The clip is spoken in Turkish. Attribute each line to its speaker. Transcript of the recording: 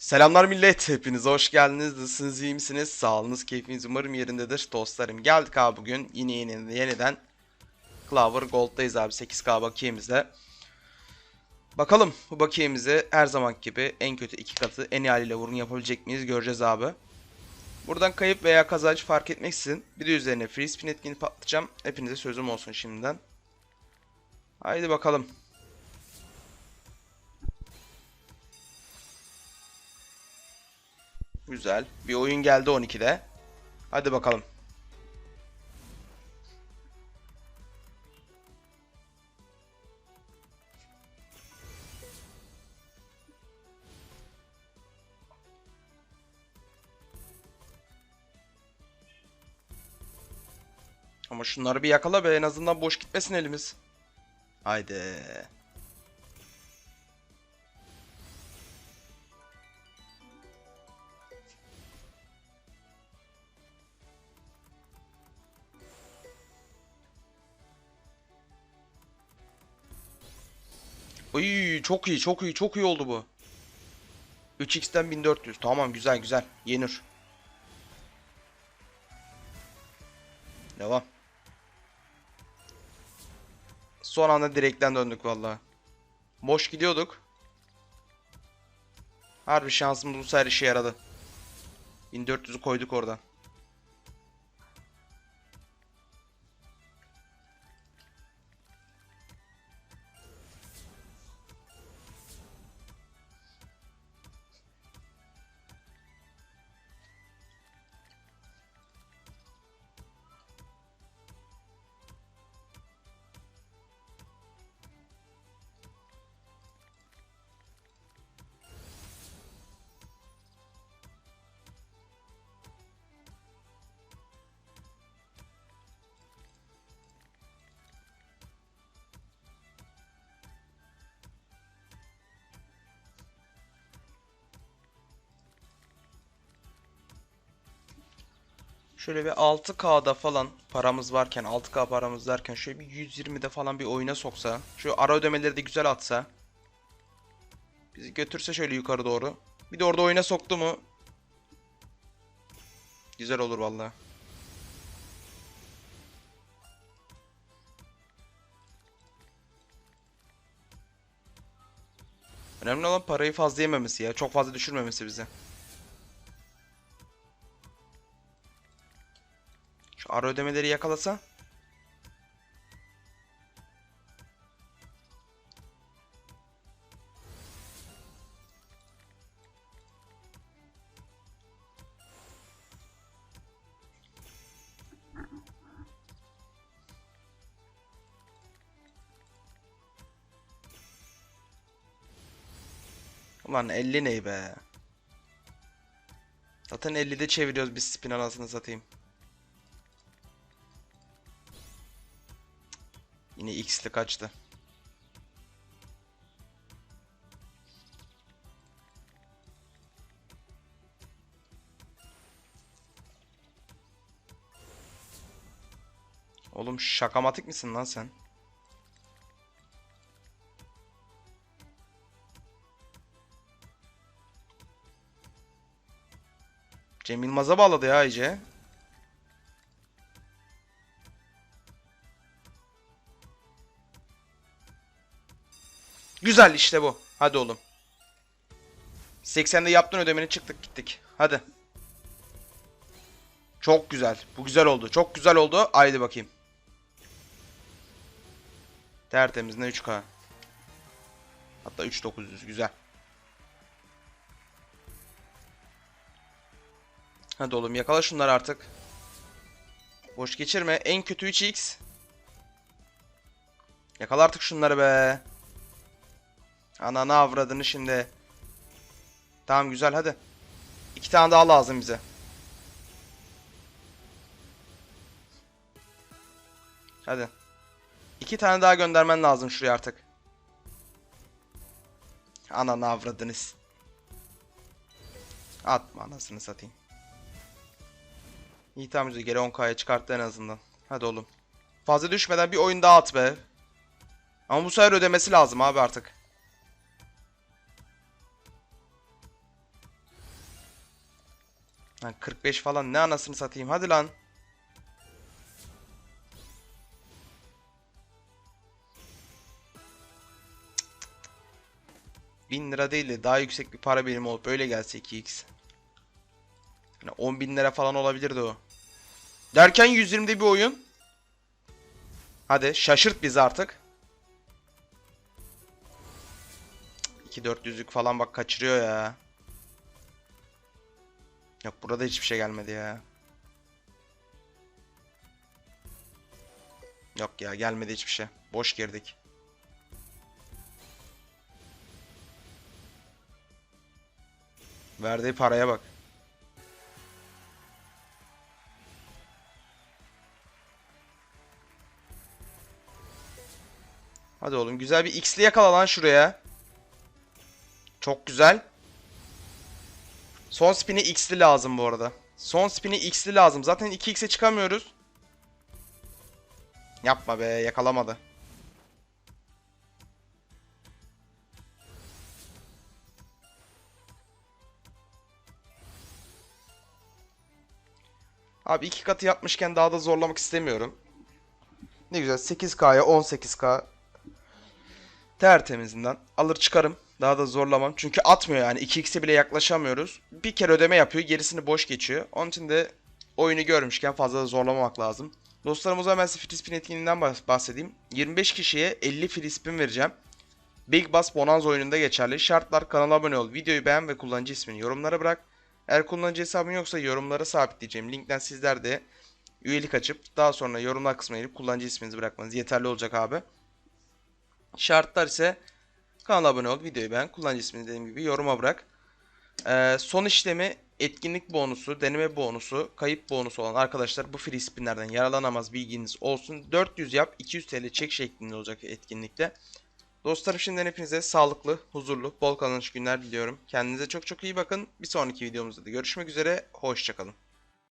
Speaker 1: Selamlar millet, hepiniz hoş geldiniz. Nasılsınız, iyi misiniz? Sağlığınız, keyfiniz umarım yerindedir. Dostlarım geldik abi bugün yine yeni yeniden Clover Gold'dayız abi 8K bakiyemizle. Bakalım bu bakiyemizi her zaman gibi en kötü iki katı en iyi haliyle vurun yapabilecek miyiz göreceğiz abi. Buradan kayıp veya kazanç fark etmeksizin bir de üzerine free spin etkinliği patlatacağım. Hepinize sözüm olsun şimdiden. Haydi bakalım. Güzel. Bir oyun geldi 12'de. Hadi bakalım. Ama şunları bir yakala be en azından boş gitmesin elimiz. Haydi. Uy çok iyi çok iyi çok iyi oldu bu. 3x'ten 1400. Tamam güzel güzel. Yenir. Devam. Son anda direkten döndük vallahi. Boş gidiyorduk. Harbi şansımız bu sefer işe yaradı. 1400'ü koyduk oradan. Şöyle bir 6K'da falan paramız varken 6K paramız varken şöyle bir 120'de falan bir oyuna soksa. Şu ara ödemeleri de güzel atsa. Bizi götürse şöyle yukarı doğru. Bir de orada oyuna soktu mu? Güzel olur vallahi. Önemli olan parayı fazla yememesi ya. Çok fazla düşürmemesi bize. Ara ödemeleri yakalasa. Ulan 50 ney be? Zaten 50'de çeviriyoruz biz spin anasını satayım. Yine x'li kaçtı. Oğlum şakamatik misin lan sen? Cem Yılmaz'a bağladı ya iyice. Güzel işte bu. Hadi oğlum. 80'de yaptın ödemeni çıktık gittik. Hadi. Çok güzel. Bu güzel oldu. Çok güzel oldu. Haydi bakayım. Tertemiz ne 3K. Hatta 3900 güzel. Hadi oğlum yakala şunları artık. Boş geçirme. En kötü 3x. Yakala artık şunları be. Ananı avradını şimdi. Tamam güzel hadi. İki tane daha lazım bize. Hadi. İki tane daha göndermen lazım şuraya artık. Ananı avradınız. Atma anasını satayım. İyi tamam güzel. Geri 10k'ya çıkarttı en azından. Hadi oğlum. Fazla düşmeden bir oyun daha at be. Ama bu sefer ödemesi lazım abi artık. Lan 45 falan ne anasını satayım hadi lan. Bin lira değil de daha yüksek bir para birimi olup öyle gelse 2x. Yani 10 bin lira falan olabilirdi o. Derken 120'de bir oyun. Hadi şaşırt bizi artık. 2-400'lük falan bak kaçırıyor ya. Yok burada hiçbir şey gelmedi ya. Yok ya gelmedi hiçbir şey. Boş girdik. Verdiği paraya bak. Hadi oğlum güzel bir x'li yakala lan şuraya. Çok güzel. Son spin'i x'li lazım bu arada. Son spin'i x'li lazım. Zaten 2x'e çıkamıyoruz. Yapma be yakalamadı. Abi iki katı yapmışken daha da zorlamak istemiyorum. Ne güzel 8K'ya 18K tertemizinden alır çıkarım. Daha da zorlamam. Çünkü atmıyor yani. 2x'e bile yaklaşamıyoruz. Bir kere ödeme yapıyor. Gerisini boş geçiyor. Onun için de oyunu görmüşken fazla da zorlamamak lazım. Dostlarım ben size free spin etkinliğinden bahs- bahsedeyim. 25 kişiye 50 free spin vereceğim. Big Bass Bonanza oyununda geçerli. Şartlar kanala abone ol, videoyu beğen ve kullanıcı ismini yorumlara bırak. Eğer kullanıcı hesabın yoksa yorumlara sabitleyeceğim. Linkten sizler de üyelik açıp daha sonra yorumlar kısmına girip kullanıcı isminizi bırakmanız yeterli olacak abi. Şartlar ise kanala abone ol, videoyu beğen, kullanıcı ismini dediğim gibi yoruma bırak. Ee, son işlemi etkinlik bonusu, deneme bonusu, kayıp bonusu olan arkadaşlar bu free spinlerden yararlanamaz bilginiz olsun. 400 yap, 200 TL çek şeklinde olacak etkinlikte. Dostlarım şimdiden hepinize sağlıklı, huzurlu, bol kazanç günler diliyorum. Kendinize çok çok iyi bakın. Bir sonraki videomuzda da görüşmek üzere. Hoşçakalın.